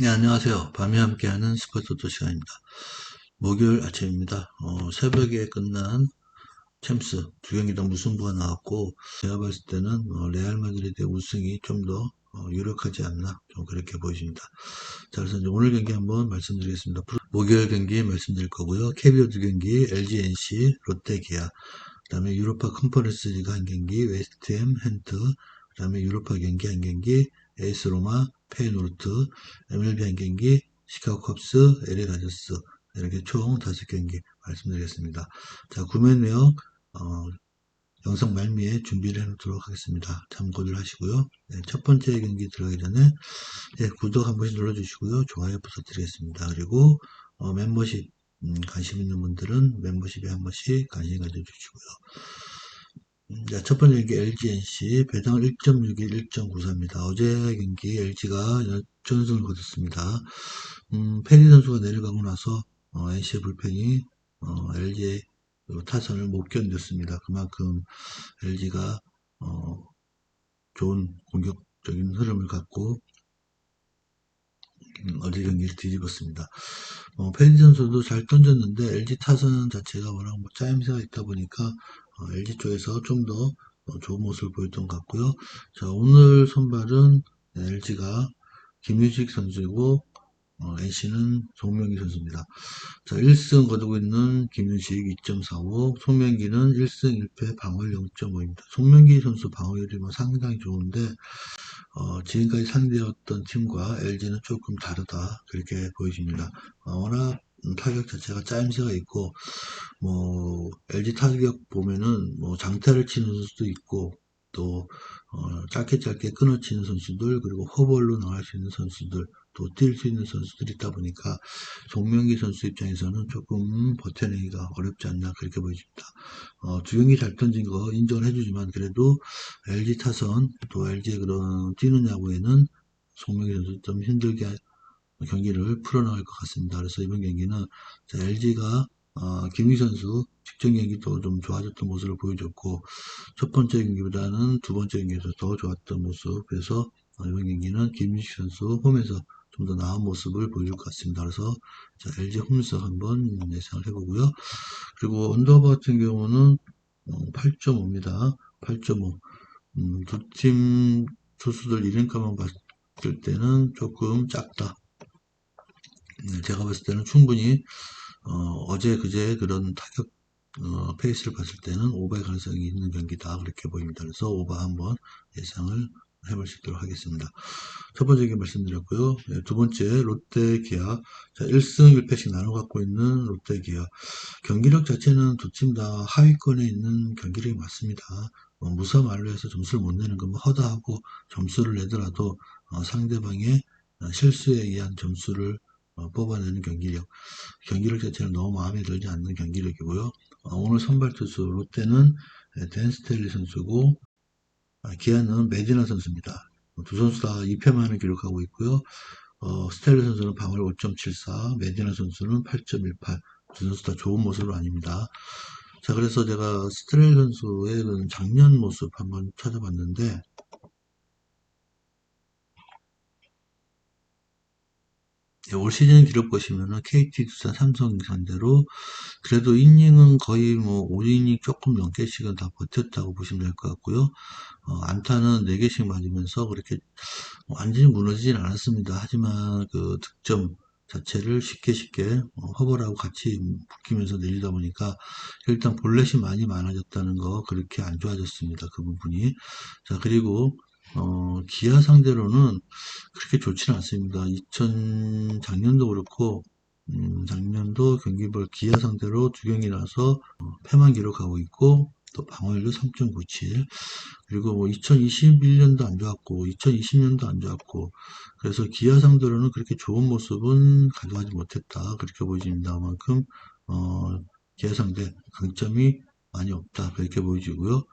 네, 안녕하세요. 밤이 함께하는 스포츠도 시간입니다. 목요일 아침입니다. 어, 새벽에 끝난 챔스 두 경기 다 무승부가 나왔고 제가 봤을 때는 어, 레알 마드리드의 우승이 좀더 어, 유력하지 않나 좀 그렇게 보여집니다. 자, 그래서 이제 오늘 경기 한번 말씀드리겠습니다. 목요일 경기 말씀드릴 거고요. KBO 두 경기, LG NC, 롯데 기아, 그다음에 유로파 컨퍼런스 리그 한 경기, 웨스트햄 핸트, 그다음에 유로파 경기 한 경기, 에이스 로마, 페이노르트, MLB 한 경기, 시카고 컵스, LA 다저스 이렇게 총 다섯 경기 말씀드리겠습니다. 자, 구매 내역 어, 영상 말미에 준비를 해놓도록 하겠습니다. 참고들 하시고요. 네, 첫 번째 경기 들어가기 전에 네, 구독 한 번씩 눌러주시고요. 좋아요 부탁드리겠습니다. 그리고 어, 멤버십 음, 관심 있는 분들은 멤버십에 한 번씩 관심 가져주시고요. 음, 자, 첫 번째 경기 LGNC 배당 1.61, 1.94입니다. 어제 경기 LG가 전승을 거뒀습니다. 음, 페리 선수가 내려가고 나서 어, NC의 불펜이 어, LG의 타선을 못 견뎠습니다. 그만큼 LG가 어, 좋은 공격적인 흐름을 갖고 음, 어제 경기를 뒤집었습니다. 어, 페리 선수도 잘 던졌는데 LG 타선 자체가 워낙 뭐 짜임새가 있다 보니까 어, LG 쪽에서 좀더 어, 좋은 모습을 보였던 것 같고요. 자, 오늘 선발은 LG가 김유식 선수이고 어, NC는 송명기 선수입니다. 자, 1승 거두고 있는 김윤식 2.45, 송명기는 1승 1패 방어율 0.5입니다. 송명기 선수 방어율이 뭐 상당히 좋은데, 어, 지금까지 상대였던 팀과 LG는 조금 다르다. 그렇게 보여집니다. 어, 워낙 타격 자체가 짜임새가 있고, 뭐, LG 타격 보면은, 뭐, 장타를 치는 선수도 있고, 또, 어, 짧게 짧게 끊어치는 선수들, 그리고 허벌로 나갈 수 있는 선수들, 또 뛸 수 있는 선수들이 있다 보니까 송명기 선수 입장에서는 조금 버텨내기가 어렵지 않나 그렇게 보여집니다. 어, 두 경기 잘 던진 거 인정을 해주지만 그래도 LG 타선 또 LG의 그런 뛰는 야구에는 송명기 선수 좀 힘들게 경기를 풀어나갈 것 같습니다. 그래서 이번 경기는 LG가 어, 김희 선수 직전 경기도 좀 좋아졌던 모습을 보여줬고 첫 번째 경기보다는 두 번째 경기에서 더 좋았던 모습 그래서 어, 이번 경기는 김민식 선수 홈에서 좀 더 나은 모습을 보여줄 것 같습니다. 그래서 자, LG 홈에서 한번 예상을 해보고요. 그리고 언더바 같은 경우는 8.5입니다. 8.5 음, 두팀 투수들 이름값만 봤을 때는 조금 작다. 네, 제가 봤을 때는 충분히 어, 제 그제 그런 타격 어, 페이스를 봤을 때는 오버의 가능성이 있는 경기다 그렇게 보입니다. 그래서 오버 한번 예상을 해볼 수 있도록 하겠습니다. 첫 번째 게 말씀드렸고요. 네, 두 번째 롯데 기아 자, 1승 1패씩 나눠 갖고 있는 롯데 기아 경기력 자체는 두 팀 다 하위권에 있는 경기력이 맞습니다. 어, 무사 말로 해서 점수를 못 내는 건뭐 허다하고 점수를 내더라도 어, 상대방의 실수에 의한 점수를 어, 뽑아내는 경기력. 경기력 자체는 너무 마음에 들지 않는 경기력이고요. 어, 오늘 선발 투수 롯데는 댄 스텔리 선수고 아, 기아는 메디나 선수입니다. 두 선수 다 2패만을 기록하고 있고요. 어, 스텔리 선수는 방어율 5.74, 메디나 선수는 8.18. 두 선수 다 좋은 모습은 아닙니다. 자, 그래서 제가 스텔리 선수의 작년 모습 한번 찾아봤는데, 예, 올 시즌 기록 보시면은 KT, 두산, 삼성 상대로 그래도 이닝은 거의 뭐 5이닝 조금 넘게씩은 다 버텼다고 보시면 될 것 같고요. 어, 안타는 4개씩 맞으면서 그렇게 완전히 무너지진 않았습니다. 하지만 그 득점 자체를 쉽게 쉽게 어, 허벌하고 같이 붙기면서 내리다 보니까 일단 볼넷이 많이 많아졌다는 거 그렇게 안 좋아졌습니다. 그 부분이. 자, 그리고 어, 기아 상대로는 그렇게 좋지는 않습니다. 2000 작년도 그렇고 음, 작년도 경기별 기아 상대로 두 경기나서 어, 패만 기록하고 있고 또 방어율도 3.97 그리고 뭐 2021년도 안 좋았고 2020년도 안 좋았고 그래서 기아 상대로는 그렇게 좋은 모습은 가져가지 못했다 그렇게 보여집니다. 그만큼 어, 기아 상대 강점이 많이 없다. 그렇게 보여지고요.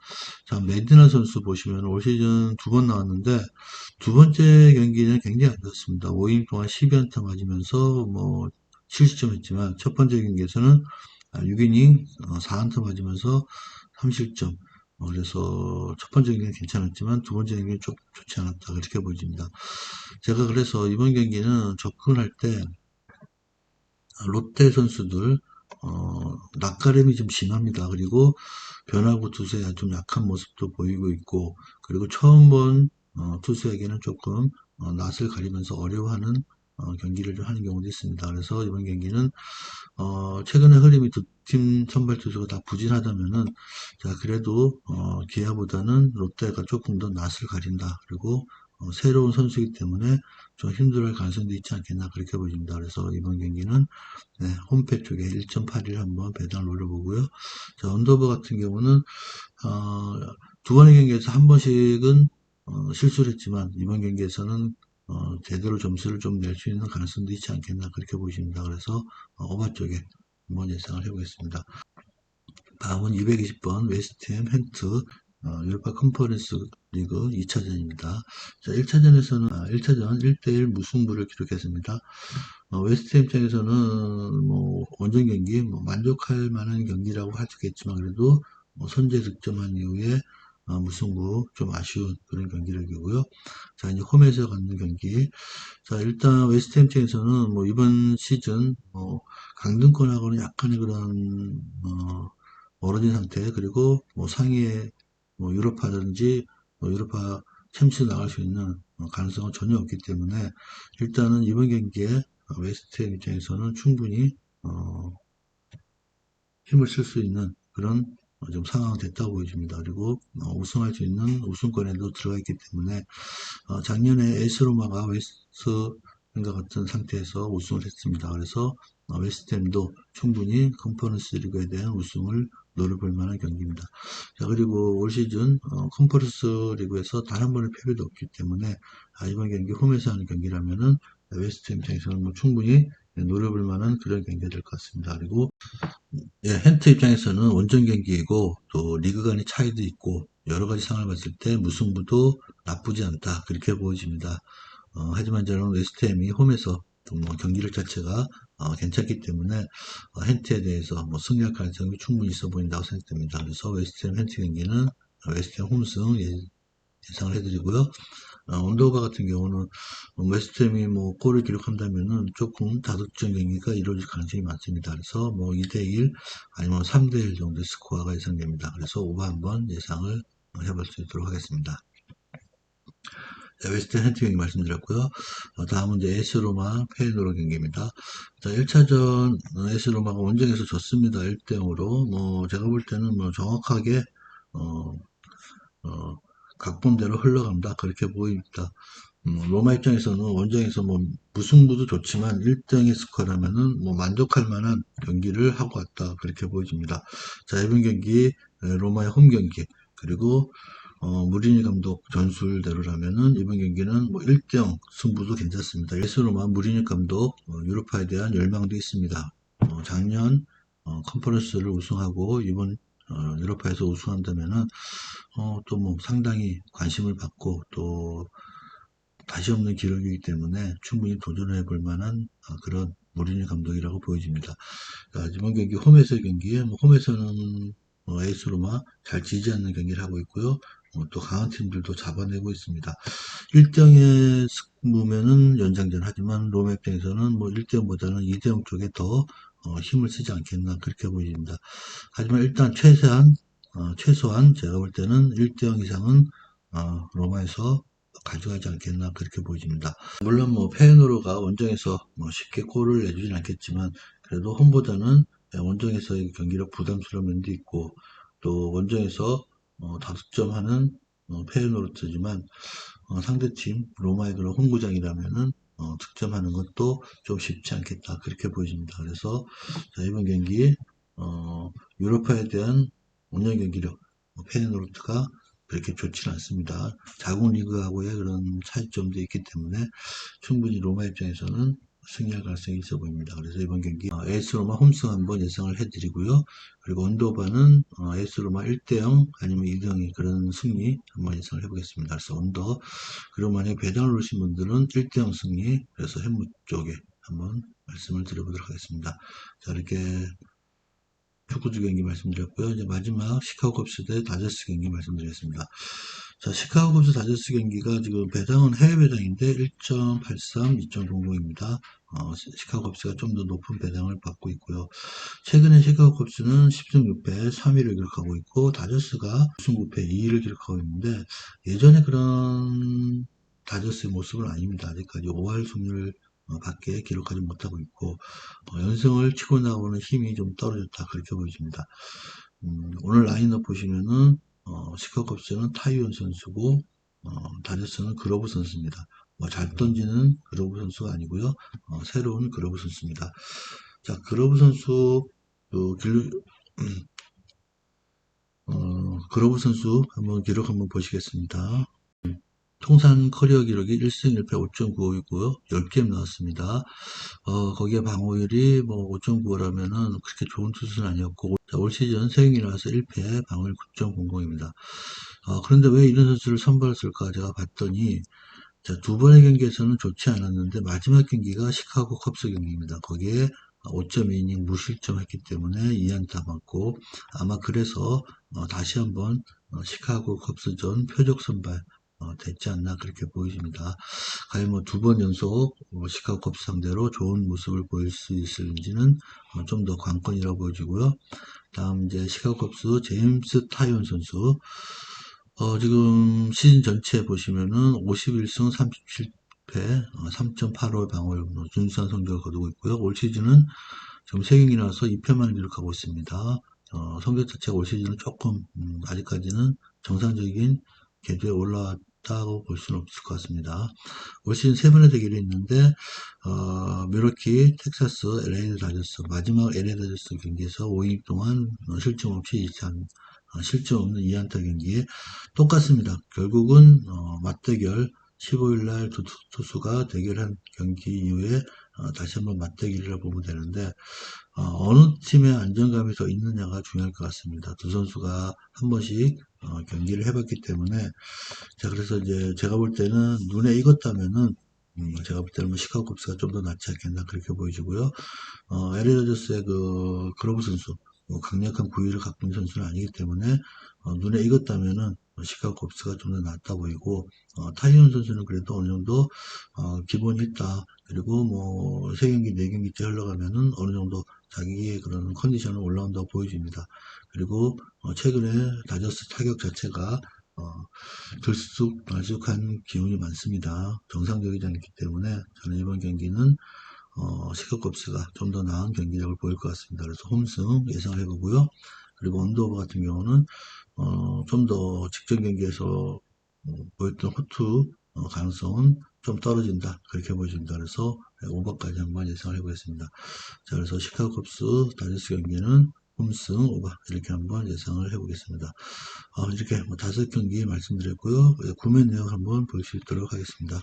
자, 메디나 선수 보시면 올 시즌 두 번 나왔는데 두 번째 경기는 굉장히 안 좋습니다. 5인 동안 12안타 맞으면서 뭐 7실점 했지만 첫 번째 경기에서는 6이닝 4안타 맞으면서 3실점 어, 그래서 첫 번째 경기는 괜찮았지만 두 번째 경기는 좀 좋지 않았다. 그렇게 보여집니다. 제가 그래서 이번 경기는 접근할 때 롯데 선수들 어, 낯가림이 좀 심합니다. 그리고 변화구 투수에 좀 약한 모습도 보이고 있고 그리고 처음 본 어, 투수에게는 조금 어, 낯을 가리면서 어려워하는 어, 경기를 좀 하는 경우도 있습니다. 그래서 이번 경기는 어, 최근에 흐름이 두 팀 선발 투수가 다 부진하다면은 자 그래도 어, 기아보다는 롯데가 조금 더 낯을 가린다. 그리고 어, 새로운 선수이기 때문에 좀 힘들어할 가능성도 있지 않겠나 그렇게 보입니다. 그래서 이번 경기는 네, 홈페 쪽에 1.81 한번 배당 노려보고요. 자 언더버 같은 경우는 어, 두 번의 경기에서 한 번씩은 어, 실수를 했지만 이번 경기에서는 어, 제대로 점수를 좀 낼 수 있는 가능성도 있지 않겠나 그렇게 보십니다. 그래서 어, 오바 쪽에 한번 예상을 해보겠습니다. 다음은 220번 웨스트햄 헨트 어, 유로파 컨퍼런스 리그 2차전입니다. 자, 1차전에서는 아, 1차전 1대1 무승부를 기록했습니다. 어, 웨스트햄 입장에서는 뭐 원정 경기 뭐 만족할 만한 경기라고 할 수 있겠지만 그래도 뭐 선제 득점한 이후에 어, 무승부 좀 아쉬운 그런 경기력이고요. 자 이제 홈에서 갖는 경기. 자 일단 웨스트햄 입장에서는 뭐 이번 시즌 뭐 강등권하고는 약간의 그런 어, 멀어진 상태 그리고 뭐 상위에 뭐 유럽파든지 뭐 유럽파 챔스 나갈 수 있는 어, 가능성은 전혀 없기 때문에 일단은 이번 경기에 웨스트햄 입장에서는 충분히 어, 힘을 쓸 수 있는 그런 어, 좀 상황이 됐다고 보여집니다. 그리고 어, 우승할 수 있는 우승권에도 들어가 있기 때문에 어, 작년에 에스로마가 웨스트과 같은 상태에서 우승을 했습니다. 그래서 어, 웨스트햄도 충분히 컨퍼런스 리그에 대한 우승을 노려볼 만한 경기입니다. 자, 그리고 올 시즌 어, 컨퍼런스 리그에서 단 한 번의 패배도 없기 때문에 아, 이번 경기 홈에서 하는 경기라면은 웨스트 입장에서는 뭐 충분히 노려볼 만한 그런 경기가 될 것 같습니다. 그리고 예, 헨트 입장에서는 원정 경기이고 또 리그 간의 차이도 있고 여러 가지 상황을 봤을 때 무승부도 나쁘지 않다 그렇게 보여집니다. 어, 하지만 저는 웨스트햄이 홈에서 뭐 경기력 자체가 어, 괜찮기 때문에 어, 헨트에 대해서 뭐 승리할 가능성이 충분히 있어 보인다고 생각됩니다. 그래서 웨스트햄 헨트 경기는 웨스트햄 홈승 예, 예상을 해드리고요. 어, 언더바 같은 경우는 웨스트햄이 뭐 골을 기록한다면은 조금 다득점 경기가 이루어질 가능성이 많습니다. 그래서 뭐 2대1 아니면 3대1 정도의 스코어가 예상됩니다. 그래서 오버 한번 예상을 해볼 수 있도록 하겠습니다. 헨트 경기 말씀드렸고요. 어, 다음은 이제 에스로마 페이노로 경기입니다. 자, 1차전 에스로마가 원정에서 졌습니다. 1대0으로. 뭐 제가 볼 때는 뭐 정확하게 어, 어, 각본대로 흘러간다 그렇게 보입니다. 음, 로마 입장에서는 원정에서 뭐 무승부도 좋지만 1등의 스코어라면은 뭐 만족할 만한 경기를 하고 왔다 그렇게 보여집니다. 자 이번 경기 로마의 홈 경기 그리고 어, 무리니 감독 전술대로라면은 이번 경기는 뭐 1등 승부도 괜찮습니다. 예스로마 무리니 감독 어, 유로파에 대한 열망도 있습니다. 어, 작년 어, 컨퍼런스를 우승하고 이번 어, 유로파에서 우승한다면은 어, 또뭐 상당히 관심을 받고 또 다시 없는 기록이기 때문에 충분히 도전해 볼 만한 어, 그런 모리니 감독이라고 보여집니다. 자, 이번 경기 홈에서의 경기에 뭐 홈에서는 어, 에이스 로마 잘 지지 않는 경기를 하고 있고요. 어, 또 강한 팀들도 잡아내고 있습니다. 1등의 승부면은 연장전 하지만 로마 입장에서는 뭐 1대0보다는 2대0 쪽에 더 어, 힘을 쓰지 않겠나 그렇게 보입니다. 하지만 일단 최소한 어, 최소한 제가 볼 때는 1대0 이상은 어, 로마에서 가져가지 않겠나 그렇게 보입니다. 물론 뭐 페노로가 원정에서 뭐 쉽게 골을 내주진 않겠지만 그래도 홈보다는 원정에서의 경기력 부담스러운 면도 있고 또 원정에서 어, 다득점하는 어, 페노로트지만 어, 상대팀 로마의 그런 홈구장이라면은 어, 득점하는 것도 좀 쉽지 않겠다 그렇게 보여집니다. 그래서 자, 이번 경기 어, 유로파에 대한 운영 경기력 뭐, 페네노르트가 그렇게 좋지는 않습니다. 자국 리그하고의 그런 차이점도 있기 때문에 충분히 로마 입장에서는 승리할 가능성이 있어 보입니다. 그래서 이번 경기 어, 에스로마 홈승 한번 예상을 해드리고요. 그리고 언더바는 어, 에스로마 1대0 아니면 2대0이 그런 승리 한번 예상을 해보겠습니다. 그래서 언더 그리고 만약에 배당을 놓으신 분들은 1대0 승리 그래서 현무 쪽에 한번 말씀을 드려보도록 하겠습니다. 자 이렇게 축구주 경기 말씀드렸고요. 이제 마지막 시카고 컵스 대 다저스 경기 말씀드리겠습니다. 자, 시카고 컵스 다저스 경기가 지금 배당은 해외 배당인데 1.83, 2.00입니다. 어, 시카고 컵스가 좀 더 높은 배당을 받고 있고요. 최근에 시카고 컵스는 10승 6패 3위를 기록하고 있고 다저스가 9승 9패 2위를 기록하고 있는데 예전에 그런 다저스의 모습은 아닙니다. 아직까지 5할 승률 어, 밖에 기록하지 못하고 있고 어, 연승을 치고 나오는 힘이 좀 떨어졌다 그렇게 보여집니다. 음, 오늘 라인업 보시면은 어, 시카컵스는 타이온 선수고 어, 다저스는 그로브 선수입니다. 뭐 잘 던지는 그로브 선수가 아니고요. 어, 새로운 그로브 선수입니다. 자, 그로브 선수 그 길, 어, 그로브 선수 한번 기록 한번 보시겠습니다. 통산 커리어 기록이 1승 1패 5.95이고요. 10게임 나왔습니다. 어, 거기에 방어율이 뭐 5.95라면은 그렇게 좋은 투수는 아니었고, 자, 올 시즌 3경기 나와서 1패, 방어율 9.00입니다. 어, 그런데 왜 이런 선수를 선발했을까 제가 봤더니, 자, 두 번의 경기에서는 좋지 않았는데, 마지막 경기가 시카고 컵스 경기입니다. 거기에 5.2이닝 무실점했기 때문에 2안타 맞고, 아마 그래서 어, 다시 한번 어, 시카고 컵스전 표적 선발, 어, 됐지 않나 그렇게 보여집니다. 과연 뭐 두 번 연속 뭐 시카고 컵스 상대로 좋은 모습을 보일 수 있을지는 어, 좀더 관건이라고 보여지고요. 다음 이제 시카고 컵스 제임스 타이온 선수 어, 지금 시즌 전체 보시면은 51승 37패 3.85 방어율 뭐 준수한 성적을 거두고 있고요. 올 시즌은 지금 3경기 나와서 2패만 기록하고 있습니다. 어, 성적 자체가 올 시즌은 조금 음, 아직까지는 정상적인 궤도에 올라왔다고 볼 수는 없을 것 같습니다. 올 시즌 세 번의 대결이 있는데 어, 미러키, 텍사스, LA 다저스 마지막 LA 다저스 경기에서 5이닝 동안 어, 실점 없이 2안 어, 실점 없는 2안타 경기 똑같습니다. 결국은 어, 맞대결 15일 날 두 투수가 대결한 경기 이후에 어, 다시 한번 맞대결이라 보면 되는데 어, 느 팀의 안정감이 더 있느냐가 중요할 것 같습니다. 두 선수가 한 번씩 어, 경기를 해봤기 때문에 자 그래서 이제 제가 볼 때는 눈에 익었다면은 음, 제가 볼 때는 뭐 시카고 컵스가 좀 더 낫지 않겠나 그렇게 보여지고요. 어, 에리 더저스의 그 그로브 선수 뭐 강력한 부위를 갖고 있는 선수는 아니기 때문에 어, 눈에 익었다면은 시카고 컵스가 좀 더 낫다 보이고 어, 타이온 선수는 그래도 어느 정도 어, 기본이 있다. 그리고 뭐 세 경기 네 경기째 흘러가면은 어느 정도 자기의 그런 컨디션은 올라온다고 보여집니다. 그리고 어, 최근에 다저스 타격 자체가 어, 들쑥날쑥한 기운이 많습니다. 정상적이지 않기 때문에 저는 이번 경기는 어, 시카컵스가 좀 더 나은 경기력을 보일 것 같습니다. 그래서 홈승 예상을 해보고요. 그리고 언더오버 같은 경우는 어, 좀 더 직전 경기에서 어, 보였던 호투 어, 가능성은 좀 떨어진다 그렇게 보여집니다. 그래서 오버까지 한번 예상을 해보겠습니다. 자 그래서 시카고 컵스 다저스 경기는 홈승 오버 이렇게 한번 예상을 해보겠습니다. 어, 이렇게 뭐 다섯 경기 말씀드렸고요. 구매 내용 한번 볼 수 있도록 하겠습니다.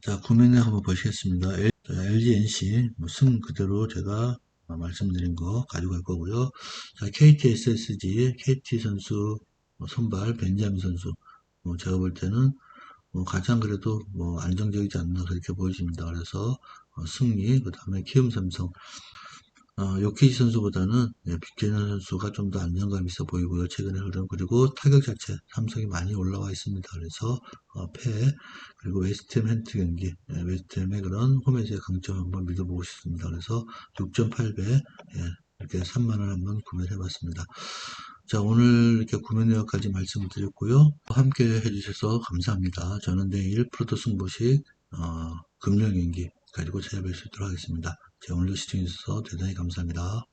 자 구매 내용 한번 보시겠습니다. LG NC 뭐 승 그대로 제가 말씀드린 거 가져갈 거고요. 자 KT SSG KT 선수 뭐 선발 벤자민 선수 뭐 제가 볼 때는 뭐 가장 그래도 뭐 안정적이지 않나 그렇게 보여집니다. 그래서 어, 승리 그 다음에 키움 삼성 어, 요키지 선수보다는 예, 빅제너 선수가 좀 더 안정감 있어 보이고요. 최근에 흐름 그리고 타격 자체 삼성이 많이 올라와 있습니다. 그래서 어, 패 그리고 웨스트햄 헨트 경기 예, 웨스트햄의 그런 홈에서의 강점 한번 믿어보고 싶습니다. 그래서 6.8배 예, 이렇게 3만원 한번 구매를 해봤습니다. 자, 오늘 이렇게 구매 내역까지 말씀을 드렸고요. 함께 해주셔서 감사합니다. 저는 내일 프로토 승보식, 어, 금융 연기 가지고 찾아뵐 수 있도록 하겠습니다. 제 오늘도 시청해주셔서 대단히 감사합니다.